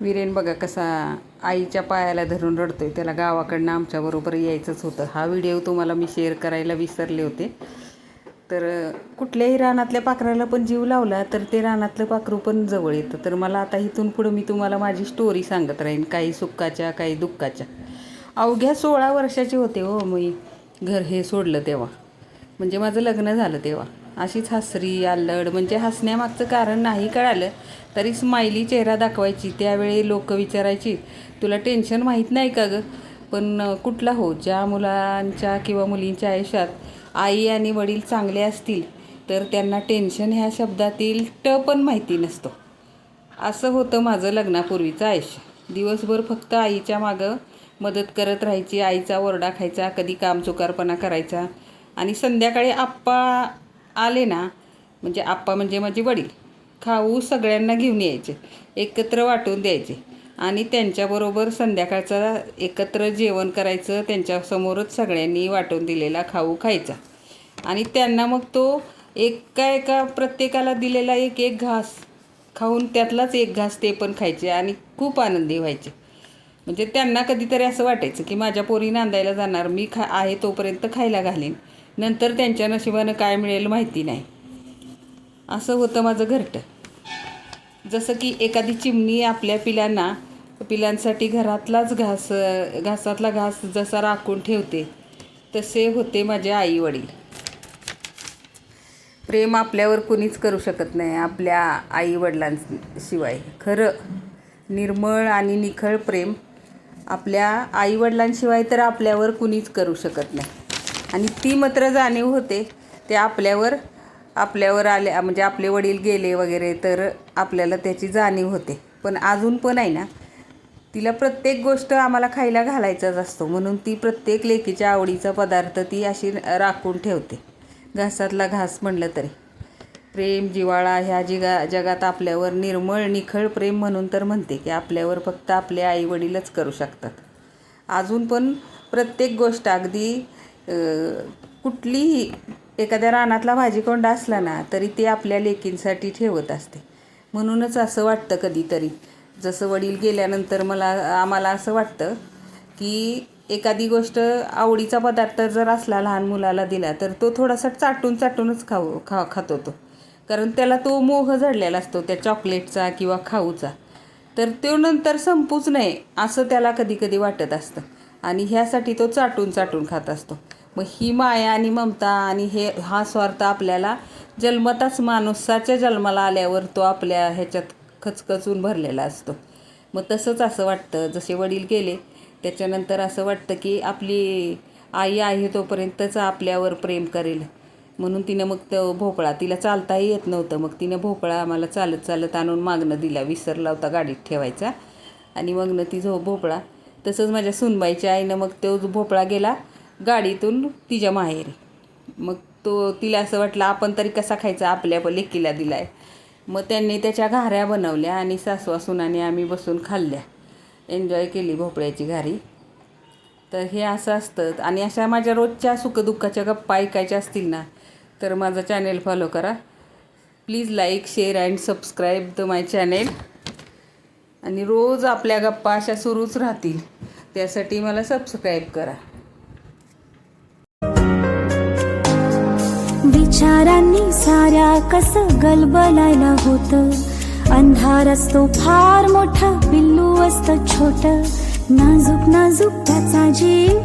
वीरेन बघा कसा आईच्या पायाला धरून रडतोय त्याला गावाकडनं आमच्याबरोबर यायचंच होतं. हा व्हिडिओ तुम्हाला मी शेअर करायला विसरले होते. तर कुठल्याही रानातल्या पाखराला पण जीव लावला तर ते रानातलं पाखरू पण जवळ येतं. तर मला आता इथून पुढं मी तुम्हाला माझी स्टोरी सांगत राहीन काही सुखाच्या काही दुःखाच्या. अवघ्या सोळा वर्षाचे होते हो मी घर हे सोडलं तेव्हा. म्हणजे माझं लग्न झालं तेव्हा. अशीच हसरी आल्लड म्हणजे हसण्यामागचं कारण नाही कळालं तरी स्माइली चेहरा दाखवायची त्यावेळी लोक विचारायची तुला टेन्शन माहीत नाही का गं? पण कुठला हो? ज्या मुलांच्या किंवा मुलींच्या आयुष्यात आई आणि वडील चांगले असतील तर त्यांना टेन्शन ह्या शब्दातील ट पण माहिती नसतो. असं होतं माझं लग्नापूर्वीचं आयुष्य. दिवसभर फक्त आईच्या मागं मदत करत राहायची आईचा ओरडा खायचा कधी कामचुकारपणा करायचा आणि संध्याकाळी आप्पा आले ना म्हणजे आप्पा म्हणजे माझे वडील खाऊ सगळ्यांना घेऊन यायचे एकत्र वाटून द्यायचे. आणि त्यांच्याबरोबर संध्याकाळचा एकत्र जेवण करायचं त्यांच्यासमोरच सगळ्यांनी वाटून दिलेला खाऊ खायचा. आणि त्यांना मग तो एका एका प्रत्येकाला दिलेला एक एक घास खाऊन त्यातलाच एक घास ते पण खायचे आणि खूप आनंदी व्हायचे. म्हणजे त्यांना कधीतरी असं वाटायचं की माझ्या पोरी नांदायला जाणार मी खा आहे तोपर्यंत खायला घालीन. नंतर त्यांच्या नशिबानं काय मिळेल माहिती नाही. असं होतं माझं घरटं. जसं की एखादी चिमणी आपल्या पिलांना पिलांसाठी घरातलाच घास घासातला घास जसा राखून ठेवते तसे होते माझे आई वडील प्रेम आपल्यावर कुणीच करू शकत नाही आपल्या आई वडिलांशिवाय खरं निर्मळ आणि निखळ प्रेम आपल्या आई वडिलांशिवाय तर आपल्यावर कुणीच करू शकत नाही. आणि ती मात्र जाणीव होते. ते आपल्यावर आपल्यावर आले म्हणजे आपले वडील गेले वगैरे तर आपल्याला त्याची जाणीव होते. पण अजून पण आहे ना तिला प्रत्येक गोष्ट आम्हाला खायला घालायचाच असतो. म्हणून ती प्रत्येक लेकीच्या आवडीचा पदार्थ ती अशी राखून ठेवते. घासातला घास म्हणलं तरी. प्रेम जिवाळा ह्या जिगा जगात आपल्यावर निर्मळ निखळ प्रेम म्हणून तर म्हणते की आपल्यावर फक्त आपले आईवडीलच करू शकतात. अजून पण प्रत्येक गोष्ट अगदी कुठलीही एखाद्या रानातला भाजीकोंडा असला ना तरी ते आपल्या लेकींसाठी ठेवत असते. म्हणूनच असं वाटतं कधीतरी. जसं वडील गेल्यानंतर मला आम्हाला असं वाटतं की एखादी गोष्ट आवडीचा पदार्थ जर असला लहान मुलाला दिला तर तो थोडासा चाटून चाटूनच खाऊ खा खातो तो कारण त्याला तो मोह जडलेला असतो त्या चॉकलेटचा किंवा खाऊचा. तर तो नंतर संपूच नये असं त्याला कधी कधी वाटत असतं. आणि ह्यासाठी तो चाटून चाटून खात असतो. मग ही माया आणि ममता आणि हे हा स्वार्थ आपल्याला जन्मताच माणसाच्या जन्माला आल्यावर तो आपल्या ह्याच्यात खचखचून भरलेला असतो. मग तसंच असं वाटतं. जसे वडील गेले त्याच्यानंतर असं वाटतं की आपली आई आहे तोपर्यंतच आपल्यावर प्रेम करेल. म्हणून तिनं मग तो भोपळा तिला चालताही येत नव्हतं. मग तिनं भोपळा आम्हाला चालत चालत आणून मागणं दिला. विसरला होता गाडीत ठेवायचा. आणि मग ती झो भोपळा तसंच माझ्या सुनबाईच्या आईनं मग तो जो भोपळा गेला गाडीतून तिच्या माहेरी. मग तो तिला असं वाटलं आपण तरी कसा खायचा? आपल्या पण लेकीला दिला आहे मग त्यांनी त्याच्या घाऱ्या बनवल्या आणि सासवा सुनाने आम्ही बसून खाल्ल्या. एन्जॉय केली भोपळ्याची घारी. तर हे असं असतं. आणि अशा माझ्या रोजच्या सुखदुःखाच्या गप्पा ऐकायच्या असतील ना तर माझं चॅनेल फॉलो करा. Please like share and subscribe the my channel. आणि रोज आपल्या गप्पा अशा सुरूच राहतील. त्यासाठी मला सबस्क्राईब करा. विचारांनी साऱ्या कस गलबलायला होत? अंधार असतो फार मोठा पिल्लू असत छोट. नाजूक नाजूक त्याचा जीव